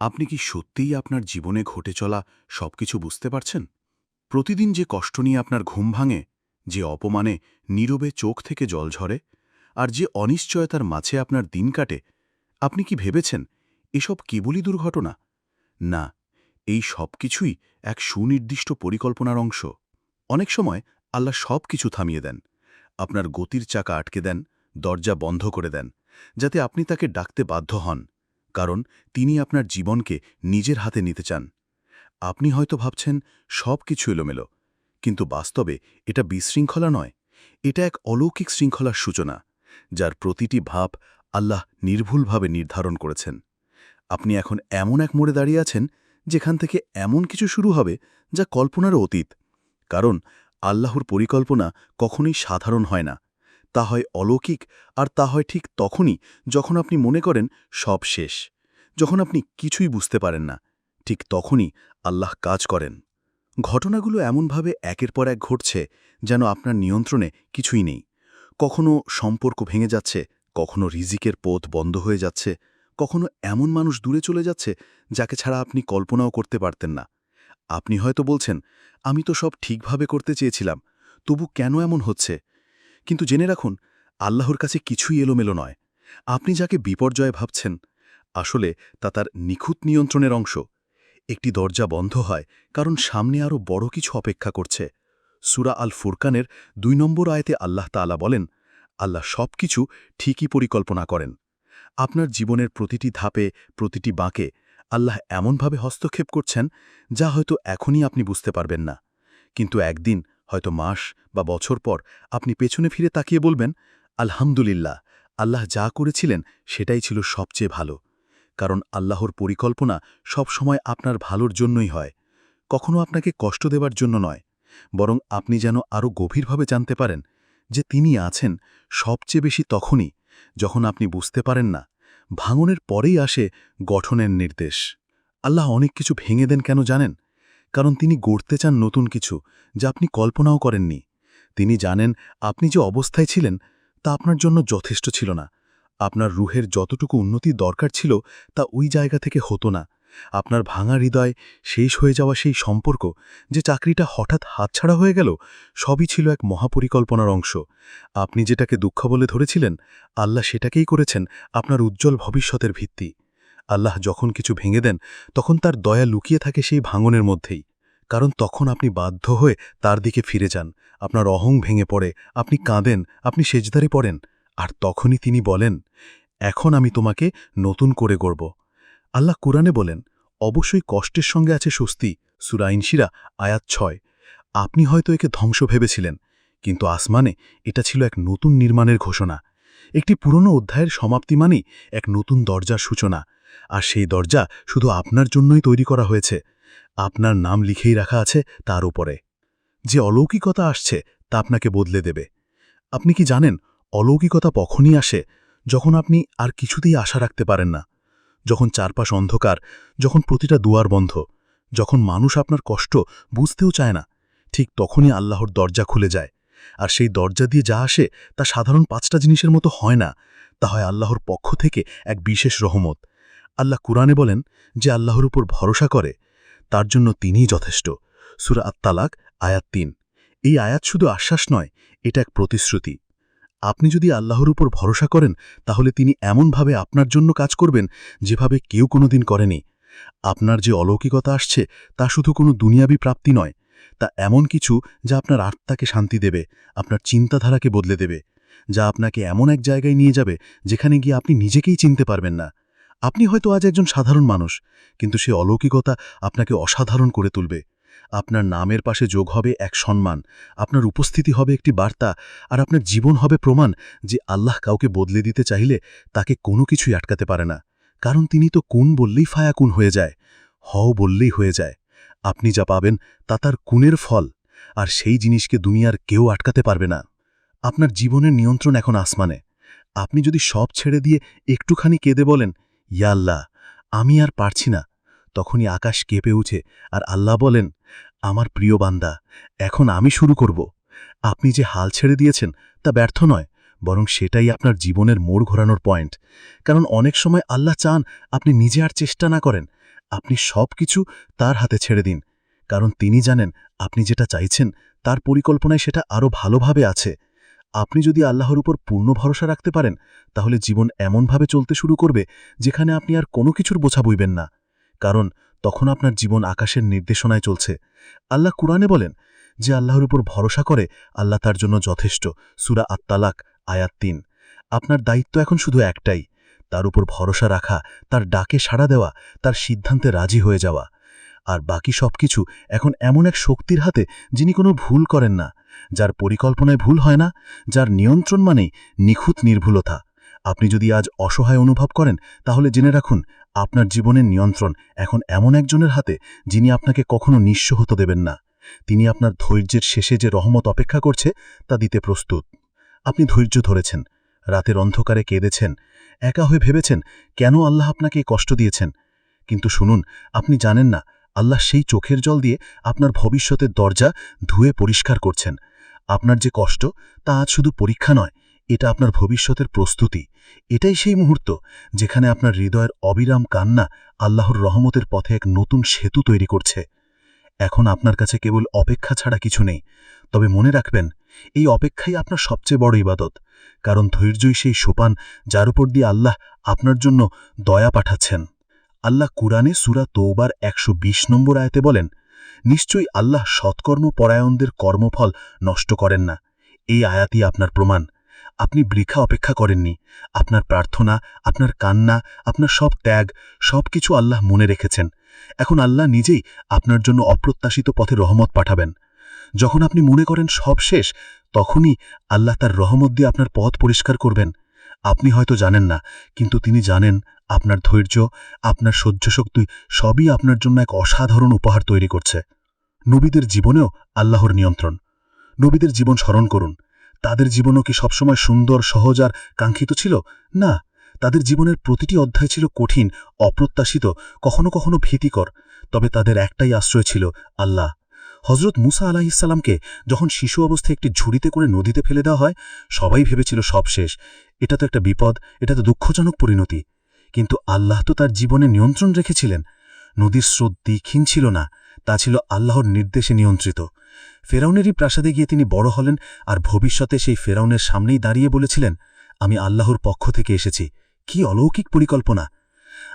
আপনি কি সত্যিই আপনার জীবনে ঘটে চলা সবকিছু বুঝতে পারছেন? প্রতিদিন যে কষ্ট নিয়ে আপনার ঘুম ভাঙে, যে অপমানে নীরবে চোখ থেকে জল ঝরে, আর যে অনিশ্চয়তার মাঝে আপনার দিন কাটে, আপনি কি ভেবেছেন এসব কেবলই দুর্ঘটনা? না, এই সব কিছুই এক সুনির্দিষ্ট পরিকল্পনার অংশ। অনেক সময় আল্লাহ সব কিছু থামিয়ে দেন, আপনার গতির চাকা আটকে দেন, দরজা বন্ধ করে দেন, যাতে আপনি তাকে ডাকতে বাধ্য হন। কারণ তিনি আপনার জীবনকে নিজের হাতে নিতে চান। আপনি হয়তো ভাবছেন, সব কিছু এলোমেলো। কিন্তু বাস্তবে এটা বিশৃঙ্খলা নয়। এটা এক অলৌকিক শৃঙ্খলার সূচনা, যার প্রতিটি ভাব আল্লাহ নির্ভুলভাবে নির্ধারণ করেছেন। আপনি এখন এমন এক মোড়ে দাঁড়িয়ে আছেন, যেখান থেকে এমন কিছু শুরু হবে যা কল্পনারও অতীত। কারণ আল্লাহর পরিকল্পনা কখনোই সাধারণ হয় না। তা হয় অলৌকিক আর তা হয় ঠিক তখনই যখন আপনি মনে করেন সব শেষ, যখন আপনি কিছুই বুঝতে পারেন না, ঠিক তখনই আল্লাহ কাজ করেন। ঘটনাগুলো এমনভাবে একের পর এক ঘটছে যেন আপনার নিয়ন্ত্রণে কিছুই নেই। কখনো সম্পর্ক ভেঙে যাচ্ছে, কখনো রিজিকের পথ বন্ধ হয়ে যাচ্ছে, কখনো এমন মানুষ দূরে চলে যাচ্ছে যাকে ছাড়া আপনি কল্পনাও করতে পারতেন না। আপনি হয়তো বলছেন, আমি তো সব ঠিকভাবে করতে চেয়েছিলাম, তবু কেন এমন হচ্ছে? কিন্তু জেনে রাখুন, আল্লাহর কাছে কিছুই এলোমেলো নয়। আপনি যাকে বিপর্যয় ভাবছেন, আসলে তা তার নিখুঁত নিয়ন্ত্রণের অংশ। একটি দরজা বন্ধ হয়, কারণ সামনে আরও বড় কিছু অপেক্ষা করছে। সুরা আল ফুরকানের দুই নম্বর আয়তে আল্লাহ তাআলা বলেন, আল্লাহ সব কিছু ঠিকই পরিকল্পনা করেন। আপনার জীবনের প্রতিটি ধাপে, প্রতিটি বাঁকে আল্লাহ এমনভাবে হস্তক্ষেপ করছেন, যা হয়তো এখনই আপনি বুঝতে পারবেন না। কিন্তু একদিন হয়তো মাস বা বছর পর আপনি পেছনে ফিরে তাকিয়ে বলবেন, আলহামদুলিল্লাহ, আল্লাহ যা করেছিলেন সেটাই ছিল সবচেয়ে ভালো। কারণ আল্লাহর পরিকল্পনা সবসময় আপনার ভালোর জন্যই হয়। কখনো আপনাকে কষ্ট দেবার জন্য নয়। বরং আপনি যেন আরও গভীরভাবে জানতে পারেন যে তিনি আছেন সবচেয়ে বেশি তখনই যখন আপনি বুঝতে পারেন না, ভাঙনের পরেই আসে গঠনের নির্দেশ। আল্লাহ অনেক কিছু ভেঙে দেন কেন জানেন? কারণ তিনি গড়তে চান নতুন কিছু, যা আপনি কল্পনাও করেননি। তিনি জানেন আপনি যে অবস্থায় ছিলেন, তা আপনার জন্য যথেষ্ট ছিল না। আপনার রুহের যতটুকু উন্নতি দরকার ছিল, তা ওই জায়গা থেকে হতো না। আপনার ভাঙা হৃদয়, শেষ হয়ে যাওয়া সেই সম্পর্ক, যে চাকরিটা হঠাৎ হাতছাড়া হয়ে গেল, সবই ছিল এক মহাপরিকল্পনার অংশ। আপনি যেটাকে দুঃখ বলে ধরেছিলেন, আল্লাহ সেটাকেই করেছেন, আপনার উজ্জ্বল ভবিষ্যতের ভিত্তি। আল্লাহ যখন কিছু ভেঙে দেন, তখন তার দয়া লুকিয়ে থাকে সেই ভাঙনের মধ্যেই। কারণ তখন আপনি বাধ্য হয়ে তার দিকে ফিরে যান। আপনার অহং ভেঙে পড়ে, আপনি কাঁদেন, আপনি সেজদারে পড়েন। আর তখনই তিনি বলেন, এখন আমি তোমাকে নতুন করে গড়ব। আল্লাহ কুরআনে বলেন, অবশ্যই কষ্টের সঙ্গে আছে স্বস্তি। সুরাইনশিরা আয়াত ছয়। আপনি হয়তো একে ধ্বংস ভেবেছিলেন, কিন্তু আসমানে এটা ছিল এক নতুন নির্মাণের ঘোষণা। একটি পুরনো অধ্যায়ের সমাপ্তি মানেই এক নতুন দরজার সূচনা। আর সেই দরজা শুধু আপনার জন্যই তৈরি করা হয়েছে। আপনার নাম লিখেই রাখা আছে তার উপরে। যে অলৌকিকতা আসছে, তা আপনাকে বদলে দেবে। আপনি কি জানেন, অলৌকিকতা কখনই আসে যখন আপনি আর কিছুতেই আশা রাখতে পারেন না। যখন চারপাশ অন্ধকার, যখন প্রতিটা দুয়ার বন্ধ, যখন মানুষ আপনার কষ্ট বুঝতেও চায় না, ঠিক তখনই আল্লাহর দরজা খুলে যায়। আর সেই দরজা দিয়ে যা আসে, তা সাধারণ পাঁচটা জিনিসের মতো হয় না। তা হয় আল্লাহর পক্ষ থেকে এক বিশেষ রহমত। আল্লাহ কুরআনে বলেন যে আল্লাহর উপর ভরসা করে, তার জন্য তিনিই যথেষ্ট। সুরা আত্মালাক আয়াত তিন। এই আয়াত শুধু আশ্বাস নয়, এটা এক প্রতিশ্রুতি। আপনি যদি আল্লাহর উপর ভরসা করেন, তাহলে তিনি এমনভাবে আপনার জন্য কাজ করবেন যেভাবে কেউ কোনোদিন করেনি। আপনার যে অলৌকিকতা আসছে, তা শুধু কোনো দুনিয়াবি প্রাপ্তি নয়, তা এমন কিছু যা আপনার আত্মাকে শান্তি দেবে, আপনার চিন্তাধারাকে বদলে দেবে, যা আপনাকে এমন এক জায়গায় নিয়ে যাবে, যেখানে গিয়ে আপনি নিজেকেই চিনতে পারবেন না। আপনি হয়তো আজ একজন সাধারণ মানুষ, কিন্তু সে অলৌকিকতা আপনাকে অসাধারণ করে তুলবে। আপনার নামের পাশে যোগ হবে এক সম্মান, আপনার উপস্থিতি হবে একটি বার্তা, আর আপনার জীবন হবে প্রমাণ যে আল্লাহ কাউকে বদলে দিতে চাইলে তাকে কোনো কিছুই আটকাতে পারে না। কারণ তিনি তো কোন বললেই ফায়াকুন হয়ে যায়, হও বললেই হয়ে যায়। আপনি যা পাবেন তা তার কুনের ফল, আর সেই জিনিসকে দুনিয়ার কেউ আটকাতে পারবে না। আপনার জীবনের নিয়ন্ত্রণ এখন আসমানে। আপনি যদি সব ছেড়ে দিয়ে একটুখানি কেঁদে বলেন ইয়া আল্লাহ, আমি আর পারছি না। তখনই আকাশ কেঁপে উঠে আর আল্লাহ বলেন, আমার প্রিয় বান্দা, এখন আমি শুরু করব। আপনি যে হাল ছেড়ে দিয়েছেন তা ব্যর্থ নয়, বরং সেটাই আপনার জীবনের মোড় ঘোরানোর পয়েন্ট। কারণ অনেক সময় আল্লাহ চান আপনি নিজে আর চেষ্টা না করেন। আপনি সব কিছু তার হাতে ছেড়ে দিন। কারণ তিনি জানেন আপনি যেটা চাইছেন, তার পরিকল্পনায় সেটা আরও ভালোভাবে আছে। আপনি যদি আল্লাহর উপর পূর্ণ ভরসা রাখতে পারেন, তাহলে জীবন এমনভাবে চলতে শুরু করবে যেখানে আপনি আর কোনো কিছুর বোঝা বইবেন না। কারণ তখন আপনার জীবন আকাশের নির্দেশনায় চলছে। আল্লাহ কুরআনে বলেন যে আল্লাহর উপর ভরসা করে আল্লাহ তার জন্য যথেষ্ট। সুরা আত্মালাক আয়াত তিন। আপনার দায়িত্ব এখন শুধু একটাই, তার উপর ভরসা রাখা, তার ডাকে সাড়া দেওয়া, তার সিদ্ধান্তে রাজি হয়ে যাওয়া। আর বাকি সবকিছু এখন এমন এক শক্তির হাতে যিনি কোনো ভুল করেন না। যার পরিকল্পনায় ভুল হয় না, যার নিয়ন্ত্রণ মানেই নিখুঁত নির্ভুলতা। আপনি যদি আজ অসহায় অনুভব করেন, তাহলে জেনে রাখুন, আপনার জীবনের নিয়ন্ত্রণ এখন এমন একজনের হাতে যিনি আপনাকে কখনো নিঃস্ব হতে দেবেন না। তিনি আপনার ধৈর্যের শেষে যে রহমত অপেক্ষা করছে, তা দিতে প্রস্তুত। আপনি ধৈর্য ধরেছেন, রাতের অন্ধকারে কেঁদেছেন, একা হয়ে ভেবেছেন, কেন আল্লাহ আপনাকে কষ্ট দিয়েছেন? কিন্তু শুনুন, আপনি জানেন না আল্লাহ সেই চোখের জল দিয়ে আপনার ভবিষ্যতের দরজা ধুয়ে পরিষ্কার করছেন। আপনার যে কষ্ট, তা আজ শুধু পরীক্ষা নয়, এটা আপনার ভবিষ্যতের প্রস্তুতি। এটাই সেই মুহূর্ত যেখানে আপনার হৃদয়ের অবিরাম কান্না আল্লাহর রহমতের পথে এক নতুন সেতু তৈরি করছে। এখন আপনার কাছে কেবল অপেক্ষা ছাড়া কিছু নেই। তবে মনে রাখবেন, এই অপেক্ষাই আপনার সবচেয়ে বড় ইবাদত। কারণ ধৈর্যই সেই সোপান যার উপর দিয়ে আল্লাহ আপনার জন্য দয়া পাঠাচ্ছেন। আল্লাহ কুরআনে সুরা তৌবার একশো বিশ নম্বর আয়তে বলেন, নিশ্চয়ই আল্লাহ সৎকর্ম পরায়ণদের কর্মফল নষ্ট করেন না। এই আয়াতই আপনার প্রমাণ। আপনি বৃথা অপেক্ষা করেননি। আপনার প্রার্থনা, আপনার কান্না, আপনার সব ত্যাগ সব কিছু আল্লাহ মনে রেখেছেন। এখন আল্লাহ নিজেই আপনার জন্য অপ্রত্যাশিত পথে রহমত পাঠাবেন। যখন আপনি মনে করেন সব শেষ, তখনই আল্লাহ তার রহমত দিয়ে আপনার পথ পরিষ্কার করবেন। আপনি হয়তো জানেন না, কিন্তু তিনি জানেন আপনার ধৈর্য, আপনার সহ্য শক্তি সবই আপনার জন্য এক অসাধারণ উপহার তৈরি করছে। নবীদের জীবনেও আল্লাহর নিয়ন্ত্রণ। নবীদের জীবন স্মরণ করুন। তাদের জীবনও কি সবসময় সুন্দর, সহজ আর কাঙ্ক্ষিত ছিল? না। তাদের জীবনের প্রতিটি অধ্যায় ছিল কঠিন, অপ্রত্যাশিত, কখনো কখনো ভীতিকর। তবে তাদের একটাই আশ্রয় ছিল আল্লাহ। হজরত মুসা আলাহিসাল্লামকে যখন শিশু অবস্থায় একটি ঝুড়িতে করে নদীতে ফেলে দেওয়া হয়, সবাই ভেবেছিল সব শেষ। এটা তো একটা বিপদ, এটা তো দুঃখজনক পরিণতি। কিন্তু আল্লাহ তো তার জীবনে নিয়ন্ত্রণ রেখেছিলেন। নদীর স্রোত দীক্ষিণ ছিল না, তা ছিল আল্লাহর নির্দেশে নিয়ন্ত্রিত। ফেরাউনেরই প্রাসাদে গিয়ে তিনি বড় হলেন আর ভবিষ্যতে সেই ফেরাউনের সামনেই দাঁড়িয়ে বলেছিলেন, আমি আল্লাহর পক্ষ থেকে এসেছি। কি অলৌকিক পরিকল্পনা।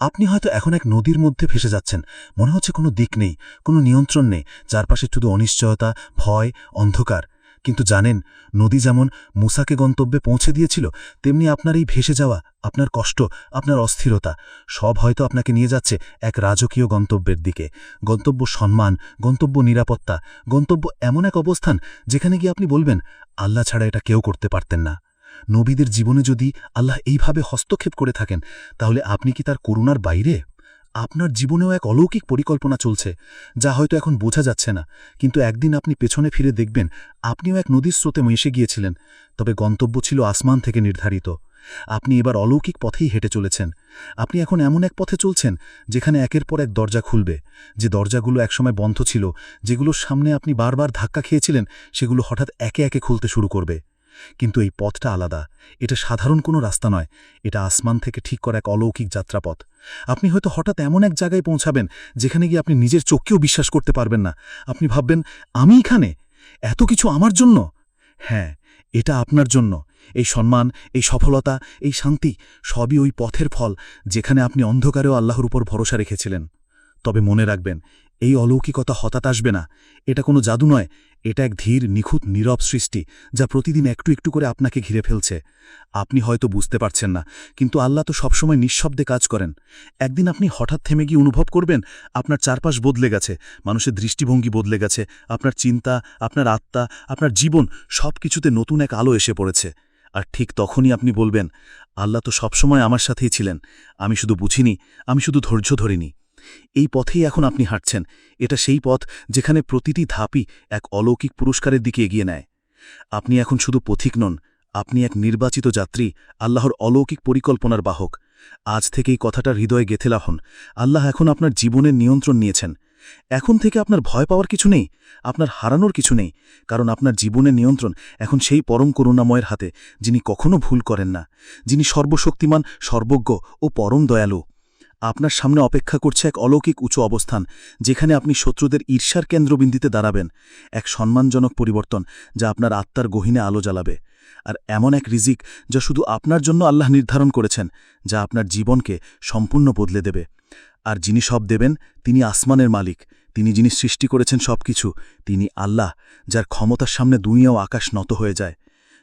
আপনি হয়তো এখন এক নদীর মধ্যে ফেসে যাচ্ছেন। মনে হচ্ছে কোনো দিক নেই, কোনো নিয়ন্ত্রণ নেই। চারপাশে শুধু অনিশ্চয়তা, ভয়, অন্ধকার। কিন্তু জানেন, নদী যেমন মুসাকে গন্তব্যে পৌঁছে দিয়েছিল, তেমনি আপনার এই ভেসে যাওয়া, আপনার কষ্ট, আপনার অস্থিরতা, সব হয়তো আপনাকে নিয়ে যাচ্ছে এক রাজকীয় গন্তব্যের দিকে। গন্তব্য সম্মান, গন্তব্য নিরাপত্তা, গন্তব্য এমন এক অবস্থান যেখানে গিয়ে আপনি বলবেন, আল্লাহ ছাড়া এটা কেউ করতে পারতেন না। নবীদের জীবনে যদি আল্লাহ এইভাবে হস্তক্ষেপ করে থাকেন, তাহলে আপনি কি তার করুণার বাইরে? আপনার জীবনেও এক অলৌকিক পরিকল্পনা চলছে, যা হয়তো এখন বোঝা যাচ্ছে না, কিন্তু একদিন আপনি পেছনে ফিরে দেখবেন, আপনিও এক নদীর স্রোতে মিশে গিয়েছিলেন, তবে গন্তব্য ছিল আসমান থেকে নির্ধারিত। আপনি এবার অলৌকিক পথেই হেঁটে চলেছেন। আপনি এখন এমন এক পথে চলছেন, যেখানে একের পর এক দরজা খুলবে, যে দরজাগুলো একসময় বন্ধ ছিল, যেগুলোর সামনে আপনি বারবার ধাক্কা খেয়েছিলেন, সেগুলো হঠাৎ একে একে খুলতে শুরু করবে। কিন্তু এই পথটা আলাদা। এটা সাধারণ কোনো রাস্তা নয়। এটা আসমান থেকে ঠিক করা এক অলৌকিক যাত্রাপথ। আপনি হয়তো হঠাৎ এমন এক জায়গায় পৌঁছাবেন যেখানে গিয়ে আপনি নিজের চোখকেও বিশ্বাস করতে পারবেন না। আপনি ভাববেন, আমি এখানে? এত কিছু আমার জন্য? হ্যাঁ এটা আপনার জন্য। এই সম্মান, এই সফলতা, এই শান্তি সবই ওই পথের ফল যেখানে আপনি অন্ধকারেও আল্লাহর উপর ভরসা রেখেছিলেন। তবে মনে রাখবেন এই অলৌকিকতা হঠাৎ আসবে না। এটা কোনো জাদু নয়, এটা এক ধীর, নিখুঁত, নীরব সৃষ্টি, যা প্রতিদিন একটু একটু করে আপনাকে ঘিরে ফেলছে। আপনি হয়তো বুঝতে পারছেন না, কিন্তু আল্লাহ তো সবসময় নিঃশব্দে কাজ করেন। একদিন আপনি হঠাৎ থেমে গিয়ে অনুভব করবেন, আপনার চারপাশ বদলে গেছে, মানুষের দৃষ্টিভঙ্গি বদলে গেছে, আপনার চিন্তা, আপনার আত্মা, আপনার জীবন সব কিছুতে নতুন এক আলো এসে পড়েছে। আর ঠিক তখনই আপনি বলবেন, আল্লাহ তো সবসময় আমার সাথেই ছিলেন, আমি শুধু বুঝিনি, আমি শুধু ধৈর্য ধরিনি। এই পথেই এখন আপনি হাঁটছেন। এটা সেই পথ যেখানে প্রতিটি ধাপই এক অলৌকিক পুরস্কারের দিকে এগিয়ে নেয়। আপনি এখন শুধু পথিক নন, আপনি এক নির্বাচিত যাত্রী, আল্লাহর অলৌকিক পরিকল্পনার বাহক। আজ থেকেই কথাটা হৃদয়ে গেথে লাহন আল্লাহ এখন আপনার জীবনের নিয়ন্ত্রণ নিয়েছেন। এখন থেকে আপনার ভয় পাওয়ার কিছু নেই, আপনার হারানোর কিছু নেই, কারণ আপনার জীবনের নিয়ন্ত্রণ এখন সেই পরম করুণাময়ের হাতে, যিনি কখনো ভুল করেন না, যিনি সর্বশক্তিমান, সর্বজ্ঞ ও পরম দয়ালু। আপনার সামনে অপেক্ষা করছে এক অলৌকিক উঁচু অবস্থান, যেখানে আপনি শত্রুদের ঈর্ষার কেন্দ্রবিন্দিতে দাঁড়াবেন। এক সম্মানজনক পরিবর্তন যা আপনার আত্মার গহিনে আলো জ্বালাবে। আর এমন এক রিজিক যা শুধু আপনার জন্য আল্লাহ নির্ধারণ করেছেন, যা আপনার জীবনকে সম্পূর্ণ বদলে দেবে। আর যিনি সব দেবেন, তিনি আসমানের মালিক। তিনি যিনি সৃষ্টি করেছেন সবকিছু, তিনি আল্লাহ, যার ক্ষমতার সামনে দুনিয়া ও আকাশ নত হয়ে যায়।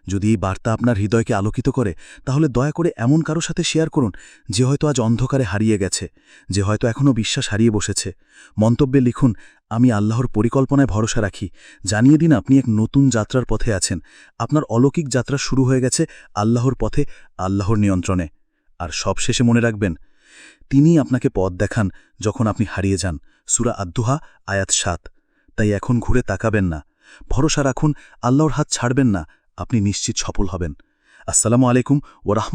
যদি এই বার্তা আপনার হৃদয়কে আলোকিত করে, তাহলে দয়া করে এমন কারও সাথে শেয়ার করুন যে হয়তো আজ অন্ধকারে হারিয়ে গেছে, যে হয়তো এখনও বিশ্বাস হারিয়ে বসেছে। মন্তব্যে লিখুন, আমি আল্লাহর পরিকল্পনায় ভরসা রাখি। জানিয়ে দিন আপনি এক নতুন যাত্রার পথে আছেন। আপনার অলৌকিক যাত্রা শুরু হয়ে গেছে আল্লাহর পথে, আল্লাহর নিয়ন্ত্রণে। আর সবশেষে মনে রাখবেন, তিনিই আপনাকে পথ দেখান যখন আপনি হারিয়ে যান। সুরা আদ্দুহা, আয়াত সাত। তাই এখন ঘুরে তাকাবেন না। ভরসা রাখুন, আল্লাহর হাত ছাড়বেন না। আপনি নিশ্চিত সফল হবেন। আসসালামু আলাইকুম ওরহমত